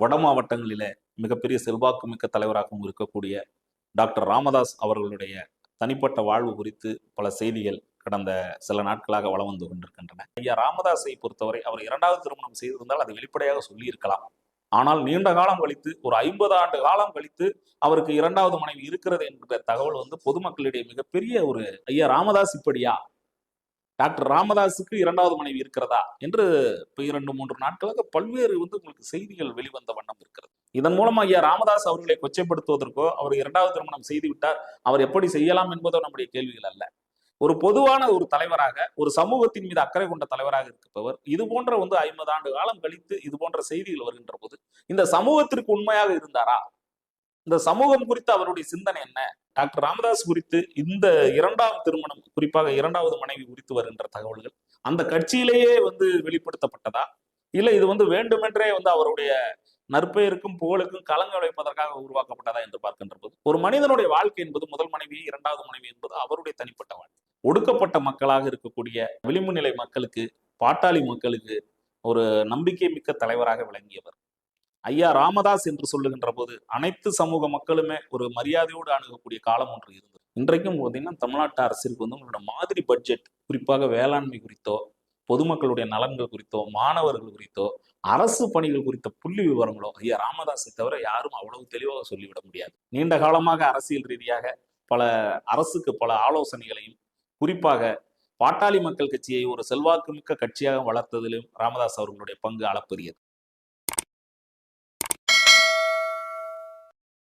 வட மாவட்டங்களில மிகப்பெரிய செல்வாக்குமிக்க தலைவராகவும் இருக்கக்கூடிய டாக்டர் ராமதாஸ் அவர்களுடைய தனிப்பட்ட வாழ்வு குறித்து பல செய்திகள் கடந்த சில நாட்களாக வளம் வந்து கொண்டிருக்கின்றன. ஐயா ராமதாஸை பொறுத்தவரை அவர் இரண்டாவது திருமணம் செய்திருந்தால் அதை வெளிப்படையாக சொல்லியிருக்கலாம். ஆனால் நீண்ட காலம் கழித்து ஒரு ஐம்பது ஆண்டு காலம் கழித்து அவருக்கு இரண்டாவது மனைவி இருக்கிறது என்கிற தகவல் வந்து பொதுமக்களிடையே மிகப்பெரிய ஒரு ஐயா ராமதாஸ் இப்படியா? டாக்டர் ராமதாஸுக்கு இரண்டாவது மனைவி இருக்கிறதா என்று இப்போ இரண்டு மூன்று நாட்களாக பல்வேறு வந்து உங்களுக்கு செய்திகள் வெளிவந்த வண்ணம் இருக்கிறது. இதன் மூலம் ஐயா ராமதாஸ் அவர்களை கொச்சைப்படுத்துவதற்கோ அவர் இரண்டாவது திருமணம் செய்து விட்டார் அவர் எப்படி செய்யலாம் என்பதோ நம்முடைய கேள்விகள் அல்ல. ஒரு பொதுவான ஒரு தலைவராக ஒரு சமூகத்தின் மீது அக்கறை கொண்ட தலைவராக இருப்பவர் இது போன்ற வந்து ஐம்பது ஆண்டு காலம் கழித்து இது போன்ற செய்திகள் வருகின்ற போது இந்த சமூகத்திற்கு உண்மையாக இருந்தாரா? இந்த சமூகம் குறித்து அவருடைய சிந்தனை என்ன? டாக்டர் ராமதாஸ் குறித்து இந்த இரண்டாம் திருமணம் குறிப்பாக இரண்டாவது மனைவி குறித்து வருகின்ற தகவல்கள் அந்த கட்சியிலேயே வந்து வெளிப்படுத்தப்பட்டதா? இல்ல இது வந்து வேண்டுமென்றே வந்து அவருடைய நற்பெயருக்கும் புகழுக்கும் களங்க வைப்பதற்காக உருவாக்கப்பட்டதா என்று பார்க்கின்ற போது ஒரு மனிதனுடைய வாழ்க்கை என்பது முதல் மனைவி இரண்டாவது மனைவி என்பது அவருடைய தனிப்பட்ட வாழ்க்கை. ஒடுக்கப்பட்ட மக்களாக இருக்கக்கூடிய விளிம்பு நிலை மக்களுக்கு பாட்டாளி மக்களுக்கு ஒரு நம்பிக்கை மிக்க தலைவராக விளங்கியவர். ஐயா ராமதாஸ் என்று சொல்லுகின்ற போது அனைத்து சமூக மக்களுமே ஒரு மரியாதையோடு அணுகக்கூடிய காலம் ஒன்று இருந்தது. இன்றைக்கும் பார்த்தீங்கன்னா தமிழ்நாட்டு அரசிற்கு வந்து உங்களோட மாதிரி பட்ஜெட் குறிப்பாக வேளாண்மை குறித்தோ பொதுமக்களுடைய நலன்கள் குறித்தோ மாணவர்கள் குறித்தோ அரசு பணிகள் குறித்த புள்ளி விவரங்களோ ஐயா ராமதாஸை தவிர யாரும் அவ்வளவு தெளிவாக சொல்லிவிட முடியாது. நீண்ட காலமாக அரசியல் ரீதியாக பல அரசுக்கு பல ஆலோசனைகளையும் குறிப்பாக பாட்டாளி மக்கள் கட்சியை ஒரு செல்வாக்குமிக்க கட்சியாக வளர்த்ததிலும் ராமதாஸ் அவர்களுடைய பங்கு அளப்பரியது.